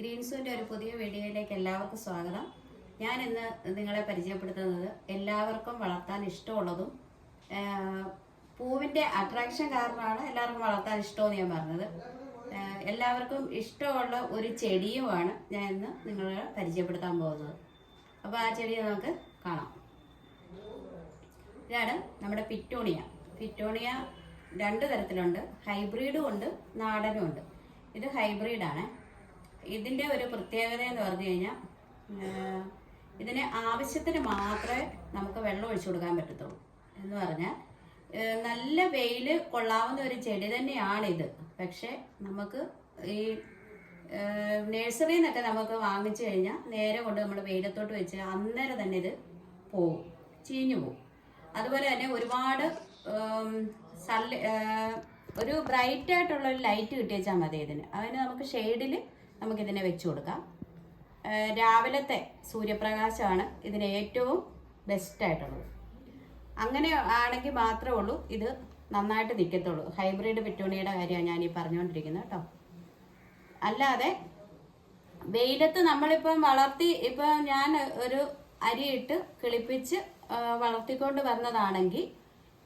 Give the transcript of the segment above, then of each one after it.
ഗ്രീൻസൂന്റെ ഒരു പുതിയ വീഡിയോയിലേക്ക് എല്ലാവർക്കും സ്വാഗതം. ഞാൻ ഇന്ന് നിങ്ങളെ പരിചയപ്പെടുത്തുന്നത് എല്ലാവർക്കും വളർത്താൻ ഇഷ്ടമുള്ളതും പൂവിന്റെ അട്രാക്ഷൻ കാരണമാണ് എല്ലാവർക്കും വളർത്താൻ ഇഷ്ടമെന്ന് ഞാൻ പറഞ്ഞത്. എല്ലാവർക്കും ഇഷ്ടമുള്ള ഒരു ചെടിയുമാണ് ഞാൻ ഇന്ന് നിങ്ങളെ പരിചയപ്പെടുത്താൻ പോകുന്നത്. അപ്പോൾ ആ ചെടിയെ നമുക്ക് കാണാം. ഇതാണ് നമ്മുടെ പിറ്റോണിയ. പിറ്റോണിയ രണ്ട് തരത്തിലുണ്ട്. ഹൈബ്രിഡും ഉണ്ട് നാടനും ഉണ്ട്. ഇത് ഹൈബ്രിഡാണ്. ഇതിന്റെ ഒരു പ്രത്യേകത എന്ന് പറഞ്ഞു കഴിഞ്ഞാൽ ഇതിന് ആവശ്യത്തിന് മാത്രമേ നമുക്ക് വെള്ളം ഒഴിച്ചു കൊടുക്കാൻ പറ്റത്തുള്ളൂ എന്ന് പറഞ്ഞാൽ നല്ല വെയിൽ കൊള്ളാവുന്ന ഒരു ചെടി തന്നെയാണിത്. പക്ഷേ നമുക്ക് ഈ നഴ്സറിയിൽ നിന്നൊക്കെ നമുക്ക് വാങ്ങിച്ചു കഴിഞ്ഞാൽ നേരെ കൊണ്ട് നമ്മൾ വെയിലത്തോട്ട് വെച്ച് അന്നേരം തന്നെ ഇത് പോവും ചീഞ്ഞു പോവും. അതുപോലെ തന്നെ ഒരുപാട് സല്ല ഒരു ബ്രൈറ്റ് ആയിട്ടുള്ള ഒരു ലൈറ്റ് കിട്ടിയേച്ചാൽ മതി ഇതിന്. അതിന് നമുക്ക് ഷെയ്ഡിൽ നമുക്കിതിനെ വെച്ച് കൊടുക്കാം. രാവിലത്തെ സൂര്യപ്രകാശമാണ് ഇതിന് ഏറ്റവും ബെസ്റ്റ് ആയിട്ടുള്ളത്. അങ്ങനെ ആണെങ്കിൽ മാത്രമേ ഉള്ളൂ ഇത് നന്നായിട്ട് നിൽക്കത്തുള്ളൂ. ഹൈബ്രിഡ് പെറ്റോണിയുടെ കാര്യമാണ് ഞാൻ ഈ പറഞ്ഞുകൊണ്ടിരിക്കുന്നത് കേട്ടോ. അല്ലാതെ വെയിലത്ത് നമ്മളിപ്പം വളർത്തി ഇപ്പം ഞാൻ ഒരു അരിയിട്ട് കിളിപ്പിച്ച് വളർത്തിക്കൊണ്ട് വന്നതാണെങ്കിൽ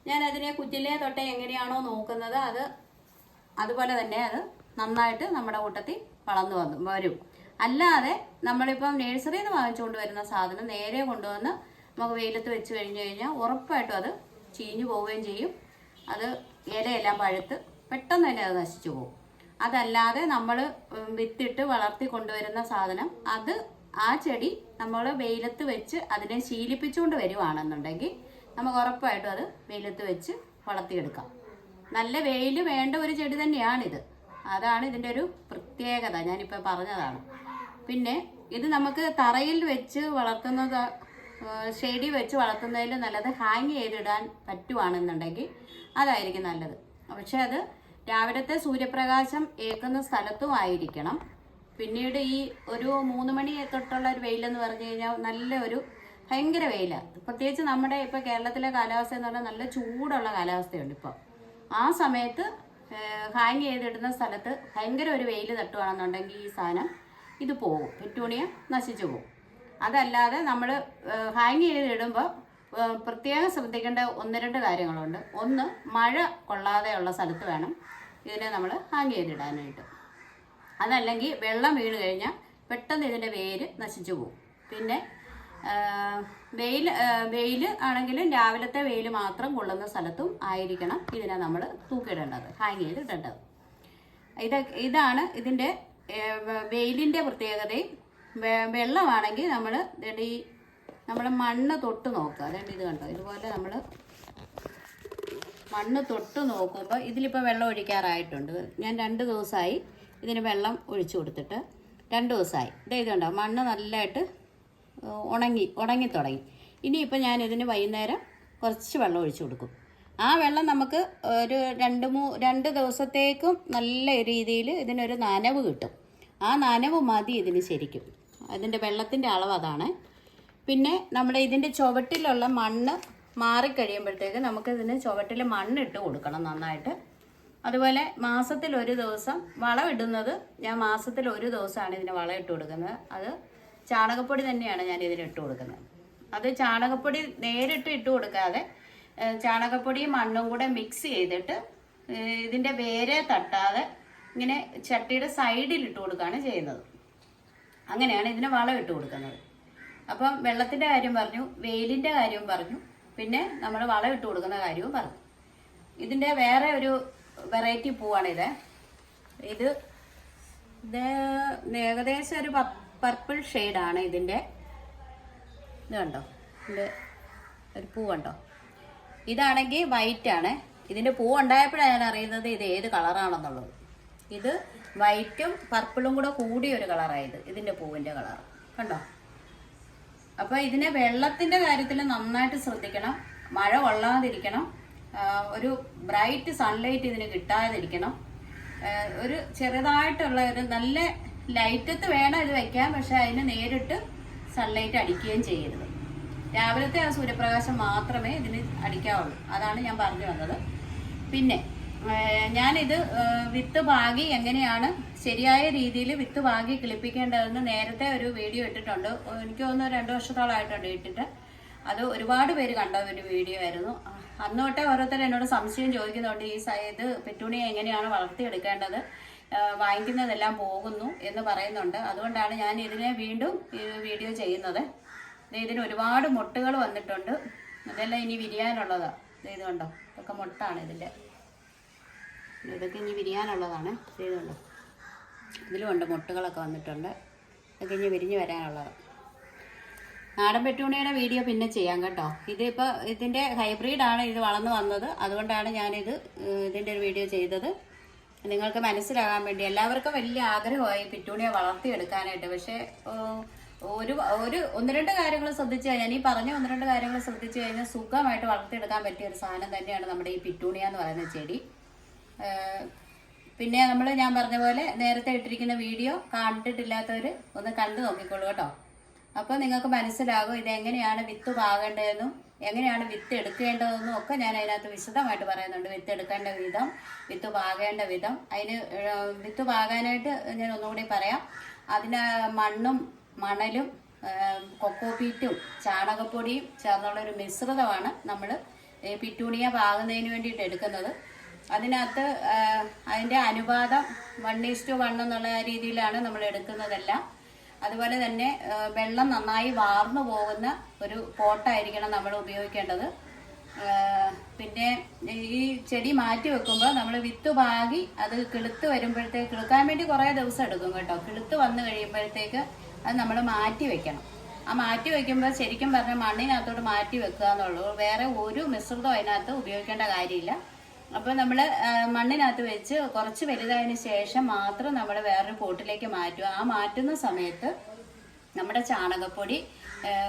ഞാൻ അതിനെ കുറ്റിലെ തൊട്ടേ എങ്ങനെയാണോ നോക്കുന്നത് അത് അതുപോലെ തന്നെ അത് നന്നായിട്ട് നമ്മുടെ കൂട്ടത്തിൽ വളർന്നു വന്നു വരും. അല്ലാതെ നമ്മളിപ്പം നഴ്സറിയിൽ നിന്ന് വാങ്ങിച്ചുകൊണ്ട് വരുന്ന സാധനം നേരെ കൊണ്ടുവന്ന് നമുക്ക് വെയിലത്ത് വെച്ച് കഴിഞ്ഞു കഴിഞ്ഞാൽ ഉറപ്പായിട്ടും അത് ചീഞ്ഞു പോവുകയും ചെയ്യും. അത് ഇലയെല്ലാം പഴുത്ത് പെട്ടെന്ന് തന്നെ അത് നശിച്ചു പോകും. അതല്ലാതെ നമ്മൾ വിത്തിട്ട് വളർത്തി കൊണ്ടുവരുന്ന സാധനം അത് ആ ചെടി നമ്മൾ വെയിലത്ത് വെച്ച് അതിനെ ശീലിപ്പിച്ചുകൊണ്ട് വരുവാണെന്നുണ്ടെങ്കിൽ നമുക്ക് ഉറപ്പായിട്ടും അത് വെയിലത്ത് വെച്ച് വളർത്തിയെടുക്കാം. നല്ല വെയിൽ വേണ്ട ഒരു ചെടി തന്നെയാണിത്. അതാണ് ഇതിന്റെ ഒരു പ്രത്യേകത. ഞാനിപ്പോൾ പറഞ്ഞതാണ്. പിന്നെ ഇത് നമുക്ക് തറയിൽ വെച്ച് വളർത്തുന്നത് ഷെയ്ഡി വെച്ച് വളർത്തുന്നതിൽ നല്ലത് ഹാങ് ചെയ്തിടാൻ പറ്റുവാണെന്നുണ്ടെങ്കിൽ അതായിരിക്കും നല്ലത്. പക്ഷെ അത് രാവിലത്തെ സൂര്യപ്രകാശം ഏൽക്കുന്ന സ്ഥലത്തും ആയിരിക്കണം. പിന്നീട് ഈ ഒരു മൂന്ന് മണി തൊട്ടുള്ള ഒരു വെയിലെന്ന് പറഞ്ഞു കഴിഞ്ഞാൽ നല്ല ഒരു ഭയങ്കര വെയിലാണ് പ്രത്യേകിച്ച് നമ്മുടെ ഇപ്പോൾ കേരളത്തിലെ കാലാവസ്ഥ എന്ന് പറഞ്ഞാൽ നല്ല ചൂടുള്ള കാലാവസ്ഥയുണ്ട് ഇപ്പോൾ ആ സമയത്ത് ഹാങ് ചെയ്തിടുന്ന സ്ഥലത്ത് ഭയങ്കര ഒരു വെയിൽ തട്ടുകയാണെന്നുണ്ടെങ്കിൽ ഈ സാധനം ഇത് പോകും. പെറ്റൂണിയ നശിച്ചു പോകും. അതല്ലാതെ നമ്മൾ ഹാങ് ചെയ്തിടുമ്പോൾ പ്രത്യേകം ശ്രദ്ധിക്കേണ്ട ഒന്ന് രണ്ട് കാര്യങ്ങളുണ്ട്. ഒന്ന് മഴ കൊള്ളാതെയുള്ള സ്ഥലത്ത് വേണം ഇതിനെ നമ്മൾ ഹാങ് ചെയ്തിടാനായിട്ട്. അതല്ലെങ്കിൽ വെള്ളം വീണ് കഴിഞ്ഞാൽ പെട്ടെന്ന് ഇതിന്റെ വേര് നശിച്ചു പോകും. പിന്നെ വെയിൽ വെയിൽ ആണെങ്കിലും രാവിലത്തെ വെയിൽ മാത്രം കൊള്ളുന്ന സ്ഥലത്തും ആയിരിക്കണം ഇതിനെ നമ്മൾ തൂക്കിയിടേണ്ടത് ഹാങ് ചെയ്തിടേണ്ടത്. ഇത് ഇതാണ് ഇതിന്റെ വെയിലിന്റെ പ്രത്യേകതയും. വെള്ളമാണെങ്കിൽ നമ്മൾ ഈ നമ്മൾ മണ്ണ് തൊട്ട് നോക്കുക. അതായത് ഇത് കണ്ടോ? ഇതുപോലെ നമ്മൾ മണ്ണ് തൊട്ട് നോക്കുമ്പോൾ ഇതിലിപ്പോൾ വെള്ളം ഒഴിക്കാറായിട്ടുണ്ട്. ഞാൻ രണ്ട് ദിവസമായി ഇതിന് വെള്ളം ഒഴിച്ചു കൊടുത്തിട്ട്. രണ്ട് ദിവസമായി. ഇതേ കണ്ടോ? മണ്ണ് നല്ലതായിട്ട് ഉണങ്ങി ഉണങ്ങി തുടങ്ങി. ഇനിയിപ്പോൾ ഞാൻ ഇതിന് വൈകുന്നേരം കുറച്ച് വെള്ളം ഒഴിച്ചു കൊടുക്കും. ആ വെള്ളം നമുക്ക് ഒരു രണ്ട് മൂ രണ്ട് ദിവസത്തേക്കും നല്ല രീതിയിൽ ഇതിനൊരു നനവ് കിട്ടും. ആ നനവ് മതി ഇതിന് ശരിക്കും. അതിന്റെ വെള്ളത്തിന്റെ അളവ് അതാണ്. പിന്നെ നമ്മുടെ ഇതിന്റെ ചുവട്ടിലുള്ള മണ്ണ് മാറിക്കഴിയുമ്പോഴത്തേക്ക് നമുക്ക് ഇതിന് ചുവട്ടിൽ മണ്ണിട്ട് കൊടുക്കണം നന്നായിട്ട്. അതുപോലെ മാസത്തിൽ ഒരു ദിവസം വളമിടുന്നത് ഞാൻ മാസത്തിൽ ഒരു ദിവസമാണ് ഇതിന് വളം ഇട്ട് കൊടുക്കുന്നത്. അത് ചാണകപ്പൊടി തന്നെയാണ് ഞാൻ ഇതിന് ഇട്ട് കൊടുക്കുന്നത്. അത് ചാണകപ്പൊടി നേരിട്ട് ഇട്ട് കൊടുക്കാതെ ചാണകപ്പൊടിയും മണ്ണും കൂടെ മിക്സ് ചെയ്തിട്ട് ഇതിന്റെ വേരെ തട്ടാതെ ഇങ്ങനെ ചട്ടിയുടെ സൈഡിൽ ഇട്ട് കൊടുക്കുകയാണ് ചെയ്യുന്നത്. അങ്ങനെയാണ് ഇതിന് വളം ഇട്ട് കൊടുക്കുന്നത്. അപ്പം വെള്ളത്തിന്റെ കാര്യം പറഞ്ഞു വെയിലിന്റെ കാര്യവും പറഞ്ഞു പിന്നെ നമ്മൾ വളം ഇട്ട് കൊടുക്കുന്ന കാര്യവും പറഞ്ഞു. ഇതിന്റെ വേറെ ഒരു വെറൈറ്റി പൂവാണിത്. ഇത് ഇത് ഏകദേശം ഒരു പർപ്പിൾ ഷെയ്ഡാണ് ഇതിന്റെ ഇത് കണ്ടോ? ഇതിന്റെ ഒരു പൂ കണ്ടോ? ഇതാണെങ്കിൽ വൈറ്റ് ആണ്. ഇതിന്റെ പൂ ഉണ്ടായപ്പോഴാണ് ഞാൻ അറിയുന്നത് ഇത് ഏത് കളറാണെന്നുള്ളത് ഇത് വൈറ്റും പർപ്പിളും കൂടെ കൂടിയ ഒരു കളറായത് ഇതിന്റെ പൂവിന്റെ കളർ കണ്ടോ? അപ്പോൾ ഇതിനെ വെള്ളത്തിന്റെ കാര്യത്തിൽ നന്നായിട്ട് ശ്രദ്ധിക്കണം. മഴ കൊള്ളാതിരിക്കണം. ഒരു ബ്രൈറ്റ് സൺലൈറ്റ് ഇതിന് കിട്ടാതിരിക്കണം. ഒരു ചെറുതായിട്ടുള്ള ഒരു നല്ല ലൈറ്റത്ത് വേണം ഇത് വെക്കാൻ പക്ഷെ അതിന് നേരിട്ട് സൺലൈറ്റ് അടിക്കുകയും ചെയ്യരുത്. രാവിലത്തെ ആ സൂര്യപ്രകാശം മാത്രമേ ഇതിന് അടിക്കാവുള്ളൂ. അതാണ് ഞാൻ പറഞ്ഞു വന്നത്. പിന്നെ ഞാനിത് വിത്ത് പാകി എങ്ങനെയാണ് ശരിയായ രീതിയിൽ വിത്ത് പാകി കിളിപ്പിക്കേണ്ടതെന്ന് നേരത്തെ ഒരു വീഡിയോ ഇട്ടിട്ടുണ്ട്. എനിക്ക് തോന്നുന്നു രണ്ട് വർഷത്തോളമായിട്ടുണ്ട് ഇട്ടിട്ട്. അത് ഒരുപാട് പേര് കണ്ട ഒരു വീഡിയോ ആയിരുന്നു. അന്നോട്ടെ ഓരോരുത്തർ എന്നോട് സംശയം ചോദിക്കുന്നുണ്ട് ഈ ഇത് പെറ്റൂണിയെ എങ്ങനെയാണ് വളർത്തിയെടുക്കേണ്ടത്? വാങ്ങിക്കുന്നതെല്ലാം പോകുന്നു എന്ന് പറയുന്നുണ്ട്. അതുകൊണ്ടാണ് ഞാൻ ഇതിനെ വീണ്ടും വീഡിയോ ചെയ്യുന്നത്. ഇതിന് ഒരുപാട് മുട്ടുകൾ വന്നിട്ടുണ്ട്. ഇതെല്ലാം ഇനി വിരിയാനുള്ളതാണ് ഇത് കണ്ടോ? ഇതൊക്കെ മുട്ടാണ് ഇതിന്റെ. ഇതൊക്കെ ഇനി വിരിയാനുള്ളതാണ്. ഇതിലും ഇതിലുമുണ്ട് മുട്ടുകളൊക്കെ വന്നിട്ടുണ്ട്. ഇതൊക്കെ ഇനി വിരിഞ്ഞ് വരാനുള്ളത്. നാടൻ പെറ്റൂണിയുടെ വീഡിയോ പിന്നെ ചെയ്യാം കേട്ടോ. ഇതിപ്പോൾ ഇതിന്റെ ഹൈബ്രിഡാണ് ഇത് വളർന്നു വന്നത്. അതുകൊണ്ടാണ് ഞാനിത് ഇതിന്റെ ഒരു വീഡിയോ ചെയ്തത്. നിങ്ങൾക്ക് മനസ്സിലാകാൻ വേണ്ടി എല്ലാവർക്കും വലിയ ആഗ്രഹമായി പിറ്റൂണിയെ വളർത്തിയെടുക്കാനായിട്ട്. പക്ഷേ ഒരു ഒരു ഒന്ന് രണ്ട് കാര്യങ്ങൾ ശ്രദ്ധിച്ചു കഴിഞ്ഞാൽ ഈ പറഞ്ഞ ഒന്ന് രണ്ട് കാര്യങ്ങൾ ശ്രദ്ധിച്ചു കഴിഞ്ഞാൽ സുഖമായിട്ട് വളർത്തിയെടുക്കാൻ പറ്റിയ ഒരു സാധനം തന്നെയാണ് നമ്മുടെ ഈ പിറ്റൂണിയ എന്ന് പറയുന്ന ചെടി. പിന്നെ നമ്മൾ ഞാൻ പറഞ്ഞ പോലെ നേരത്തെ ഇട്ടിരിക്കുന്ന വീഡിയോ കണ്ടിട്ടില്ലാത്തവർ ഒന്ന് കണ്ടു നോക്കിക്കോളൂ കേട്ടോ. അപ്പോൾ നിങ്ങൾക്ക് മനസ്സിലാകും ഇത് എങ്ങനെയാണ് വിത്ത് പാകേണ്ടതെന്നും എങ്ങനെയാണ് വിത്ത് എടുക്കേണ്ടതെന്നും ഒക്കെ ഞാൻ അതിനകത്ത് വിശദമായിട്ട് പറയുന്നുണ്ട്. വിത്ത് എടുക്കേണ്ട വിധം വിത്ത് പാകേണ്ട വിധം. അതിന് വിത്ത് പാകാനായിട്ട് ഞാൻ ഒന്നുകൂടി പറയാം. അതിന് മണ്ണും മണലും കൊക്കോപ്പീറ്റും ചാണകപ്പൊടിയും ചേർന്നുള്ള ഒരു മിശ്രിതമാണ് നമ്മൾ പിറ്റൂണിയ പാകുന്നതിന് വേണ്ടിയിട്ട് എടുക്കുന്നത്. അതിനകത്ത് അതിന്റെ അനുപാതം വൺ ഈസ്റ്റു വൺ എന്നുള്ള രീതിയിലാണ് നമ്മൾ എടുക്കുന്നതെല്ലാം. അതുപോലെ തന്നെ വെള്ളം നന്നായി വാർന്നു പോകുന്ന ഒരു പോട്ടായിരിക്കണം നമ്മൾ ഉപയോഗിക്കേണ്ടത്. പിന്നെ ഈ ചെടി മാറ്റി വെക്കുമ്പോൾ നമ്മൾ വിത്ത് പാകി അത് കിളുത്ത് വരുമ്പോഴത്തേക്ക് കിളുക്കാൻ വേണ്ടി കുറേ ദിവസം എടുക്കും കേട്ടോ. കിളുത്ത് വന്നു കഴിയുമ്പോഴത്തേക്ക് അത് നമ്മൾ മാറ്റി വെക്കണം. ആ മാറ്റി വെക്കുമ്പോൾ ശരിക്കും പറഞ്ഞാൽ മണ്ണിനകത്തോട്ട് മാറ്റി വെക്കുക എന്നുള്ളൂ. വേറെ ഒരു മിശ്രിതം അതിനകത്ത് ഉപയോഗിക്കേണ്ട കാര്യമില്ല. അപ്പോൾ നമ്മൾ മണ്ണിനകത്ത് വെച്ച് കുറച്ച് വലുതായതിന് ശേഷം മാത്രം നമ്മൾ വേറൊരു പോട്ടിലേക്ക് മാറ്റുക. ആ മാറ്റുന്ന സമയത്ത് നമ്മുടെ ചാണകപ്പൊടി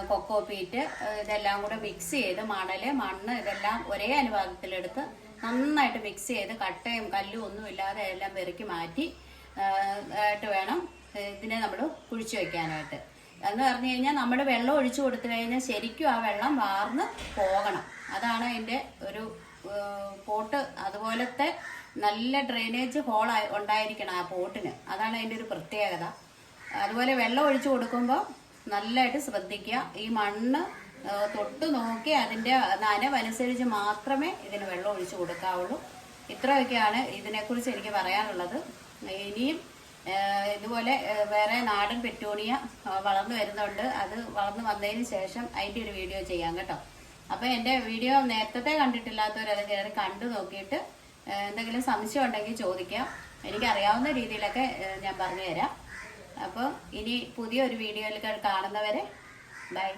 കൊക്കോ പീറ്റ് ഇതെല്ലാം കൂടെ മിക്സ് ചെയ്ത് മണൽ മണ്ണ് ഇതെല്ലാം ഒരേ അനുപാതത്തിലെടുത്ത് നന്നായിട്ട് മിക്സ് ചെയ്ത് കട്ടയും കല്ലും ഒന്നും ഇല്ലാതെ എല്ലാം പെറുക്കി മാറ്റി ആയിട്ട് വേണം ഇതിനെ നമ്മൾ കുഴിച്ചു വെക്കാനായിട്ട്. എന്ന് പറഞ്ഞു കഴിഞ്ഞാൽ നമ്മൾ വെള്ളം ഒഴിച്ചു കൊടുത്തു കഴിഞ്ഞാൽ ശരിക്കും ആ വെള്ളം വാർന്ന് പോകണം. അതാണ് അതിന്റെ ഒരു പോട്ട് അതുപോലത്തെ നല്ല ഡ്രെയിനേജ് ഹോൾ ഉണ്ടായിരിക്കണം ആ പോട്ടിന്. അതാണ് അതിന്റെ ഒരു പ്രത്യേകത. അതുപോലെ വെള്ളം ഒഴിച്ചു കൊടുക്കുമ്പോൾ നല്ലതായിട്ട് ശ്രദ്ധിക്കുക. ഈ മണ്ണ് തൊട്ട് നോക്കി അതിന്റെ നനവനുസരിച്ച് മാത്രമേ ഇതിന് വെള്ളം ഒഴിച്ചു കൊടുക്കാവുള്ളൂ. ഇത്രയൊക്കെയാണ് ഇതിനെക്കുറിച്ച് എനിക്ക് പറയാനുള്ളത്. ഇനിയും ഇതുപോലെ വേറെ നാടൻ പെറ്റൂണിയ വളർന്നു വരുന്നുണ്ട്. അത് വളർന്നു വന്നതിന് ശേഷം അതിന്റെ ഒരു വീഡിയോ ചെയ്യാം കേട്ടോ. അപ്പോൾ എന്റെ വീഡിയോ നേരത്തെ കണ്ടിട്ടില്ലാത്തവർ അത് കയറി കണ്ടു നോക്കിയിട്ട് എന്തെങ്കിലും സംശയം ഉണ്ടെങ്കിൽ ചോദിക്കാം. എനിക്കറിയാവുന്ന രീതിയിലൊക്കെ ഞാൻ പറഞ്ഞുതരാം. അപ്പോൾ ഇനി പുതിയൊരു വീഡിയോയിൽ കാണുന്നവരെ ബൈ.